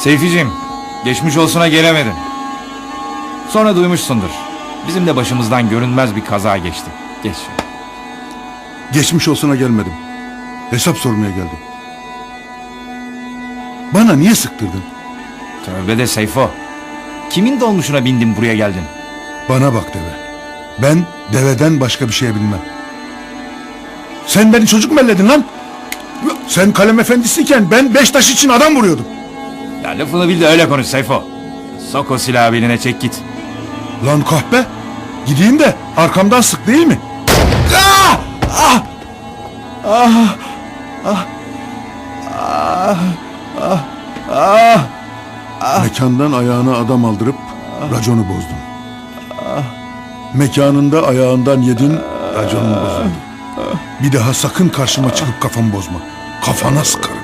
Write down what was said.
Seyficim, geçmiş olsuna gelemedin. Sonra duymuşsundur. Bizim de başımızdan görünmez bir kaza geçti. Geç. Geçmiş olsuna gelmedim. Hesap sormaya geldim. Bana niye sıktırdın? Tövbe de Seyfo. Kimin dolmuşuna bindin buraya geldin? Bana bak deve. Ben deveden başka bir şey bilmem. Sen beni çocuk mu elledin lan? Sen kalem efendisiyken ben beş taş için adam vuruyordum. Ya lafını bil de öyle konuş Seyfo. Sok o silahı beline çek git. Lan kahpe. Gideyim de arkamdan sık değil mi? Ah! Ah! Ah! Ah! Ah! Ah! Ah! Mekandan ayağına adam aldırıp raconu bozdun. Mekanında ayağından yedin, raconun bozuldu. Bir daha sakın karşıma çıkıp kafamı bozma. Kafana sıkarım.